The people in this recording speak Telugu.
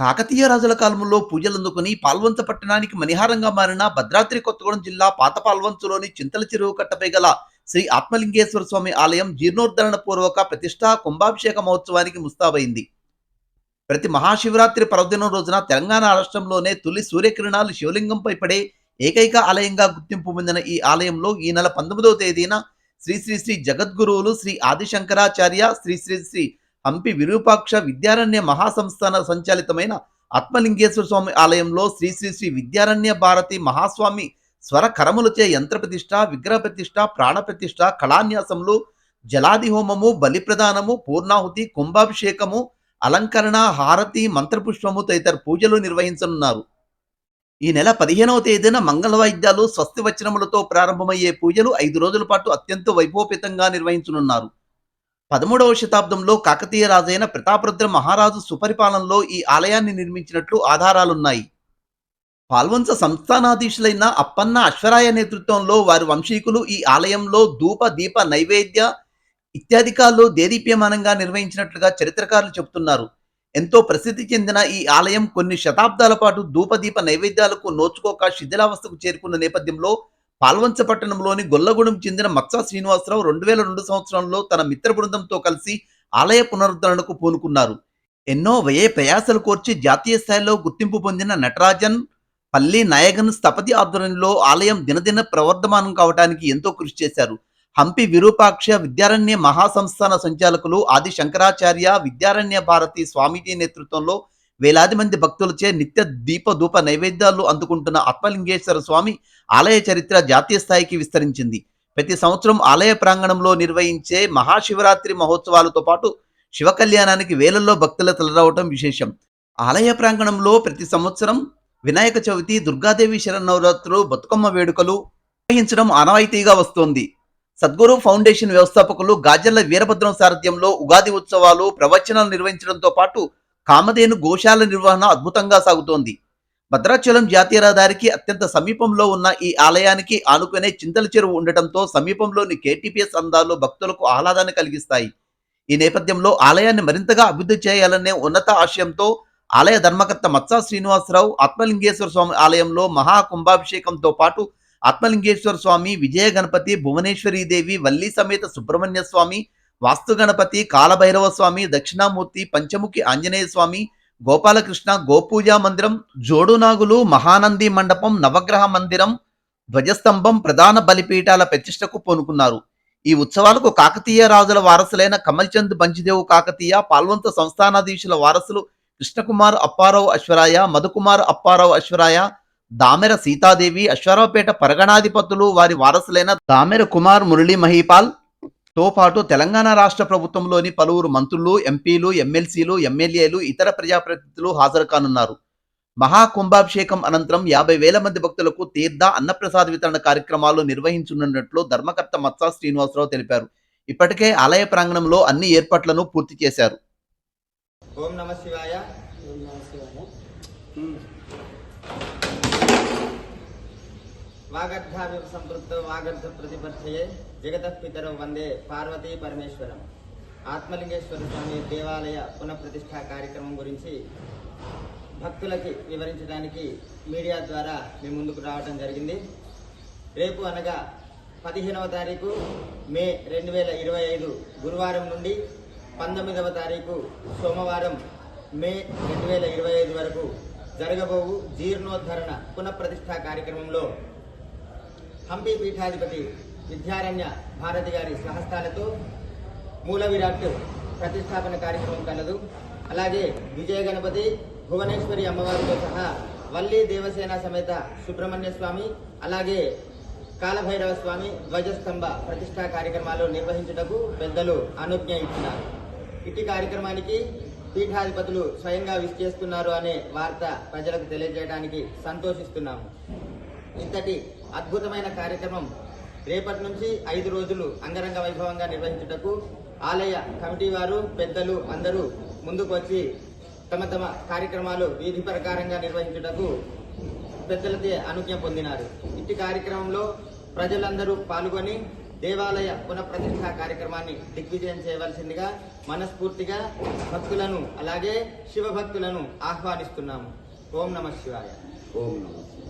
కాకతీయ రాజుల కాలంలో పూజలందుకుని పాల్వంచ పట్టణానికి మణిహారంగా మారిన భద్రాద్రి కొత్తగూడెం జిల్లా పాత పాల్వంచులోని చింతల చెరువు కట్టపై గల శ్రీ ఆత్మలింగేశ్వర స్వామి ఆలయం జీర్ణోద్ధరణ పూర్వక ప్రతిష్టా కుంభాభిషేక మహోత్సవానికి ముస్తాబైంది. ప్రతి మహాశివరాత్రి పర్వదినం రోజున తెలంగాణ రాష్ట్రంలోనే తొలి సూర్యకిరణాలు శివలింగంపై పడే ఏకైక ఆలయంగా గుర్తింపు పొందిన ఈ ఆలయంలో ఈ నెల పంతొమ్మిదవ తేదీన శ్రీ శ్రీ శ్రీ జగద్గురువులు శ్రీ ఆదిశంకరాచార్య శ్రీ శ్రీ శ్రీ హంపి విరూపాక్ష విద్యారణ్య మహాసంస్థాన సంచాలితమైన ఆత్మలింగేశ్వర స్వామి ఆలయంలో శ్రీ శ్రీ శ్రీ విద్యారణ్య భారతి మహాస్వామి స్వర కరములచే యంత్ర ప్రతిష్ట విగ్రహ ప్రతిష్ట ప్రాణ ప్రతిష్ట కళాన్యాసములు జలాది హోమము బలి ప్రదానము పూర్ణాహుతి కుంభాభిషేకము అలంకరణ హారతి మంత్రపుష్పము తదితర పూజలు నిర్వహించనున్నారు. ఈ నెల పదిహేనవ తేదీన మంగళ వాయిద్యాలు స్వస్తి వచనములతో ప్రారంభమయ్యే పూజలు ఐదు రోజుల పాటు అత్యంత వైభవపేతంగా నిర్వహించనున్నారు. పదమూడవ శతాబ్దంలో కాకతీయ రాజైన ప్రతాపరుద్ర మహారాజు సుపరిపాలనలో ఈ ఆలయాన్ని నిర్మించినట్లు ఆధారాలున్నాయి. పాల్వంశ సంస్థానాధీశులైన అప్పన్న అశ్వరాయ నేతృత్వంలో వారి వంశీకులు ఈ ఆలయంలో ధూప దీప నైవేద్య ఇత్యాదికాల్లో దేదీప్యమానంగా నిర్వహించినట్లుగా చరిత్రకారులు చెబుతున్నారు. ఎంతో ప్రసిద్ధి చెందిన ఈ ఆలయం కొన్ని శతాబ్దాల పాటు ధూపదీప నైవేద్యాలకు నోచుకోక శిథిలావస్థకు చేరుకున్న నేపథ్యంలో పాల్వంచ పట్టణంలోని గొల్లగూడెం చెందిన మత్సా శ్రీనివాసరావు రెండు వేల రెండు సంవత్సరంలో తన మిత్ర బృందంతో కలిసి ఆలయ పునరుద్ధరణకు పూనుకున్నారు. ఎన్నో వ్యయ ప్రయాసలు కోర్చి జాతీయ స్థాయిలో గుర్తింపు పొందిన నటరాజన్ పల్లి నాయగన్ స్థపతి ఆధ్వర్యంలో ఆలయం దినదిన ప్రవర్ధమానం కావడానికి ఎంతో కృషి చేశారు. హంపి విరూపాక్ష విద్యారణ్య మహాసంస్థాన సంచాలకులు ఆది శంకరాచార్య విద్యారణ్య భారతి స్వామీజీ నేతృత్వంలో వేలాది మంది భక్తులచే నిత్య దీప ధూప నైవేద్యాలు అందుకుంటున్న ఆత్మలింగేశ్వర స్వామి ఆలయ చరిత్ర జాతీయ స్థాయికి విస్తరించింది. ప్రతి సంవత్సరం ఆలయ ప్రాంగణంలో నిర్వహించే మహాశివరాత్రి మహోత్సవాలతో పాటు శివ కళ్యాణానికి వేలల్లో భక్తుల తలరావటం విశేషం. ఆలయ ప్రాంగణంలో ప్రతి సంవత్సరం వినాయక చవితి దుర్గాదేవి శరన్నవరాత్రులు బతుకమ్మ వేడుకలు నిర్వహించడం ఆనవాయితీగా వస్తోంది. సద్గురు ఫౌండేషన్ వ్యవస్థాపకులు గాజర్ల వీరభద్రం సారథ్యంలో ఉగాది ఉత్సవాలు ప్రవచనాలు నిర్వహించడంతో పాటు కామధేను గోశాల నిర్వహణ అద్భుతంగా సాగుతోంది. భద్రాచలం జాతీయ రహదారికి అత్యంత సమీపంలో ఉన్న ఈ ఆలయానికి ఆనుకునే చింతల చెరువు ఉండటంతో సమీపంలోని కేటీపీఎస్ అందాలు భక్తులకు ఆహ్లాదాన్ని కలిగిస్తాయి. ఈ నేపథ్యంలో ఆలయాన్ని మరింతగా అభివృద్ధి చేయాలనే ఉన్నత ఆశయంతో ఆలయ ధర్మకర్త మత్సా శ్రీనివాసరావు ఆత్మలింగేశ్వర స్వామి ఆలయంలో మహా కుంభాభిషేకంతో పాటు ఆత్మలింగేశ్వర స్వామి విజయ గణపతి భువనేశ్వరీదేవి వల్లి సమేత సుబ్రహ్మణ్య స్వామి వాస్తు గణపతి కాలభైరవ స్వామి దక్షిణామూర్తి పంచముఖి ఆంజనేయ స్వామి గోపాలకృష్ణ గోపూజా మందిరం జోడునాగులు మహానంది మండపం నవగ్రహ మందిరం ధ్వజస్తంభం ప్రధాన బలిపీఠాల ప్రతిష్టకు పూనుకున్నారు. ఈ ఉత్సవాలకు కాకతీయ రాజుల వారసులైన కమల్చంద్ బంచిదేవు కాకతీయ పాల్వంత సంస్థానాధీశుల వారసులు కృష్ణకుమార్ అప్పారావు అశ్వరాయ మధుకుమార్ అప్పారావు అశ్వరాయ దామెర సీతాదేవి అశ్వరావుపేట పరగణాధిపతులు వారి వారసులైన దామెర కుమార్ మురళీ మహీపాల్ తో పాటు తెలంగాణ రాష్ట్ర ప్రభుత్వంలోని పలువురు మంత్రులు ఎంపీలు ఎమ్మెల్సీలు ఎమ్మెల్యేలు ఇతర ప్రజాప్రతినిధులు హాజరు కానున్నారు మహాకుంభాభిషేకం అనంతరం యాభై వేల మంది భక్తులకు తీర్థ అన్నప్రసాద వితరణ కార్యక్రమాలు నిర్వహించనున్నట్లు ధర్మకర్త మత్సా శ్రీనివాసరావు తెలిపారు. ఇప్పటికే ఆలయ ప్రాంగణంలో అన్ని ఏర్పాట్లను పూర్తి చేశారు. ఓం నమ శివాయ. వాగర్ధావివ సంపృక్త వాగర్ధ ప్రతిపక్షయే జగత పితరౌ వందే పార్వతీ పరమేశ్వరం. ఆత్మలింగేశ్వర స్వామి దేవాలయ పునఃప్రతిష్ఠా కార్యక్రమం గురించి భక్తులకి వివరించడానికి మీడియా ద్వారా మీ ముందుకు రావడం జరిగింది. రేపు అనగా పదిహేనవ తారీఖు మే రెండు వేల ఇరవై ఐదు గురువారం నుండి పంతొమ్మిదవ తారీఖు సోమవారం మే రెండు వేల ఇరవై ఐదు వరకు జరగబోవు జీర్ణోద్ధరణ పునఃప్రతిష్ఠా కార్యక్రమంలో హంపి పీఠాధిపతి విద్యారణ్య భారతి గారి స్వహస్తాలతో మూల విరాట్ ప్రతిష్టాపన కార్యక్రమం కలదు. అలాగే విజయ గణపతి భువనేశ్వరి అమ్మవారితో సహా వల్లి దేవసేన సమేత సుబ్రహ్మణ్య స్వామి అలాగే కాలభైరవ స్వామి ధ్వజస్తంభ ప్రతిష్టా కార్యక్రమాలు నిర్వహించుటకు పెద్దలు అనుజ్ఞ ఇచ్చినారు. ఇట్టి కార్యక్రమానికి పీఠాధిపతులు స్వయంగా విచ్చేస్తున్నారు అనే వార్త ప్రజలకు తెలియజేయడానికి సంతోషిస్తున్నాము. ఇంతటి అద్భుతమైన కార్యక్రమం రేపటి నుంచి ఐదు రోజులు అంగరంగ వైభవంగా నిర్వహించుటకు ఆలయ కమిటీ వారు పెద్దలు అందరూ ముందుకు వచ్చి తమ తమ కార్యక్రమాలు వీధి ప్రకారంగా నిర్వహించుటకు పెద్దలతో అనుజ్ఞ పొందినారు. ఇట్టి కార్యక్రమంలో ప్రజలందరూ పాల్గొని దేవాలయ పునఃప్రతిష్ట కార్యక్రమాన్ని దిగ్విజయం చేయవలసిందిగా మనస్ఫూర్తిగా భక్తులను అలాగే శివ భక్తులను ఆహ్వానిస్తున్నాము. ఓం నమ శివాయ. ఓం నమస్తే